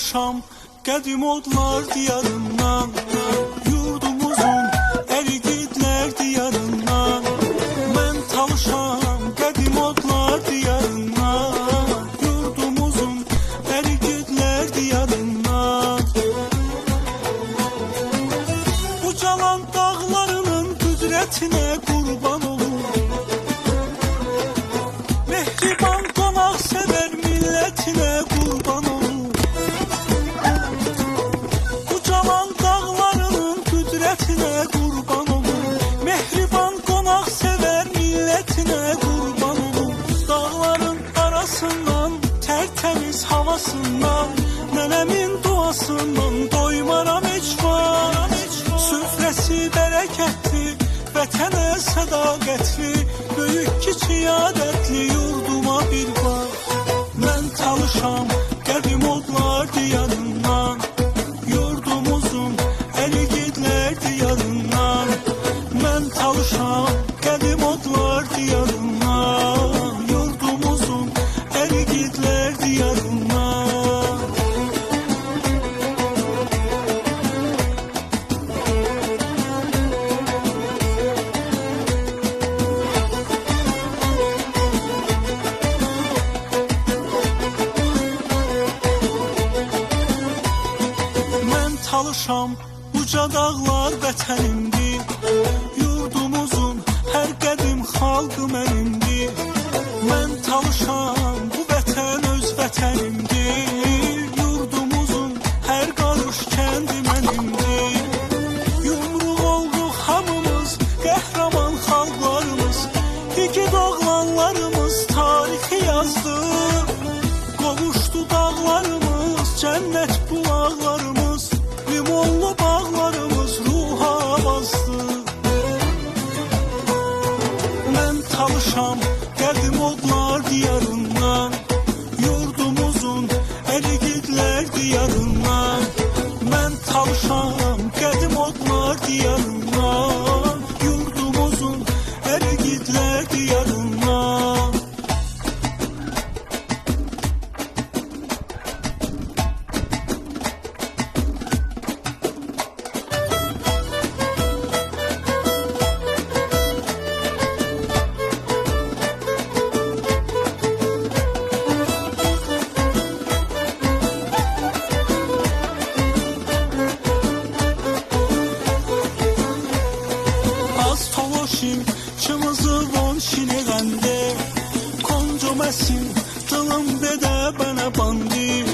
talışam Qədim odlar diyarından Yurdumuzun erigidlər diyarından Mən talışam qədim odlar diyarından Yurdumuzun erigidlər diyarından Ucalan dağlarının qüdrətinə qurban olum Mehriban qonaq sevər millətinə qurban qüdrətinə qurban olum Mehriban qonaq sevər millətinə qurban olum Dağların arasından tertemiz havasından Nənəmin duasından doymaram heç var Süfrəsi bərəkətli, vətənə sədaqətli Böyük kiçik adətli yurduma bir bax əligidlər diyarından Mən talışam uca dağlar vətənimdir Qovuşdu dağlarımız, cennet bulaqlarımız Limonlu bağlarımız ruha bastı. Mən talışam qədim odlar çımızı von şineğende Konco mesin tılım bede bana bandi. Az toloşim